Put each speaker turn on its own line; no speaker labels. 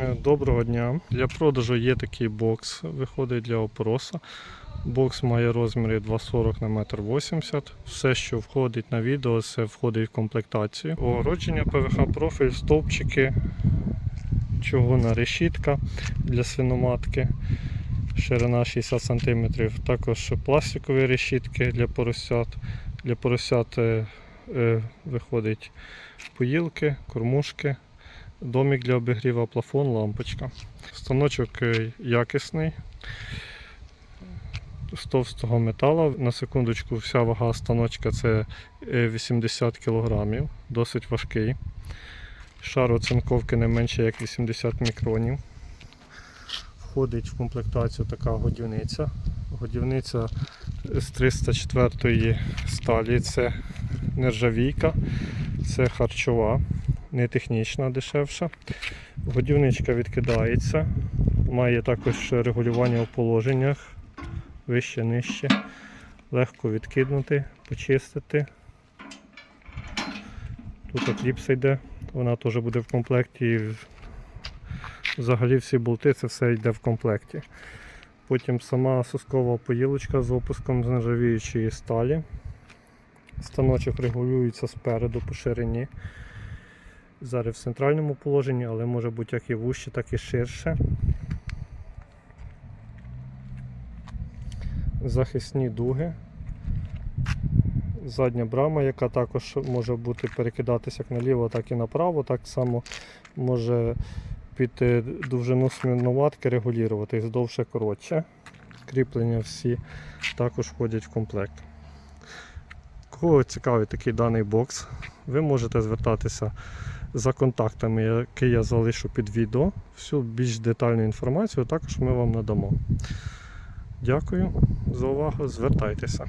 Е, Доброго дня. Для продажу є такий бокс, виходить для опороса. Бокс має розміри 2,40 на 1,80 м. Все, що входить на відео, це входить в комплектацію. Огородження ПВХ профіль, стовпчики, чугунна решітка для свиноматки. Ширина 60 см. Також пластикові решітки для поросят. Для поросят е, е, виходить поїлки, кормушки, домик для обігріва, плафон, лампочка. Станочок е, якісний. З товстого металу. На секундочку, вся вага станочка це е, 80 кг, досить важкий. Шар оцинковки не менше як 80 мікронів. Входить в комплектацію така годівниця. Годівниця з 304 сталі. Це нержавійка, це харчова, не технічна, дешевша. Годівничка відкидається. Має також регулювання у положеннях вище, нижче. Легко відкинути, почистити. Тут кліпса йде, вона теж буде в комплекті. Взагалі всі болти це все йде в комплекті. Потім сама соскова поїлочка з опуском з нержавіючої сталі. Станочок регулюється спереду по ширині. Зараз в центральному положенні, але може бути як і вужче, так і ширше. Захисні дуги. Задня брама, яка також може бути перекидатися як наліво, так і направо. Так само може під довжину смінуватки регулюватись довше коротше. Кріплення всі також входять в комплект. Кого цікавий такий даний бокс, ви можете звертатися за контактами, які я залишу під відео. Всю більш детальну інформацію також ми вам надамо. Дякую за увагу, звертайтеся.